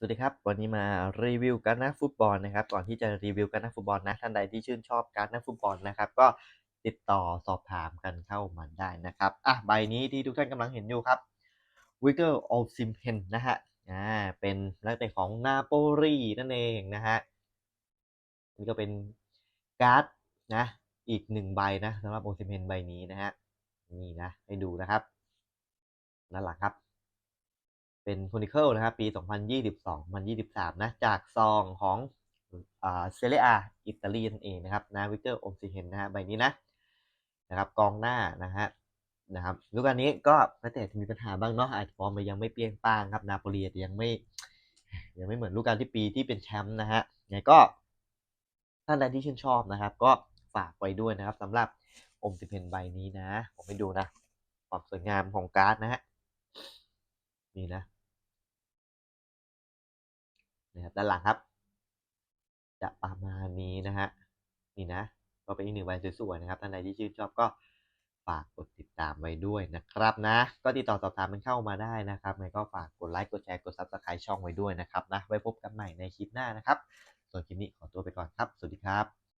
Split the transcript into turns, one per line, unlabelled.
สวัสดีครับ วันนี้มารีวิวการนักฟุตบอลนะครับ ก่อนที่จะรีวิวการนักฟุตบอลนะท่านใดที่ชื่นชอบการนักฟุตบอลนะครับ ก็ติดต่อสอบถามกันเข้ามาได้นะครับอะใบนี้ที่ทุกท่านกำลังเห็นอยู่ครับวิกเตอร์โอซิมเพนนะฮะอ่าเป็นนักเตะของนาโปลีนั่นเองนะฮะนี่ก็เป็นการ์ดนะอีกหนึ่งใบนะสำหรับโอซิมเพนใบนี้นะฮะนี่นะให้ดูนะครับนั่นแหละครับ เป็นโคนิเคิลนะครับปี 2022-2023 นะจากซองของเซเรียอิตาลีนั่นเองนะครับนะวิกเตอร์โอมซิเฮนนะฮะใบนี้นะนะครับกองหน้านะฮะนะครับลูกอันนี้ก็นักเตะมีปัญหาบ้างเนาะอาจจะฟอร์มมันยังไม่เปรี้ยงป้างครับนาโปลียังไม่ยังไม่เหมือนลูกการที่ปีที่เป็นแชมป์นะฮะไงก็ท่านใดที่ชื่นชอบนะครับ ก็ฝากไว้ด้วยนะครับสำหรับอมซิเพนใบนี้นะ ผมให้ดูนะ ความสวยงามของการ์ดนะฮะนี่นะ นะครับด้านหลังครับ จะประมาณนี้นะฮะนี่นะ ก็เป็นอีกหนึ่งใบสวยๆนะครับท่านใดที่ชื่นชอบก็ฝากกดติดตามไว้ด้วยนะครับนะ ก็ติดต่อสอบถามมันเข้ามาได้นะครับไงก็ฝากกดไลค์กดแชร์กดซับสไครต์ช่องไว้ด้วยนะครับนะไว้พบกันใหม่ในคลิปหน้านะครับ ส่วนคลิปนี้ขอตัวไปก่อนครับ สวัสดีครับ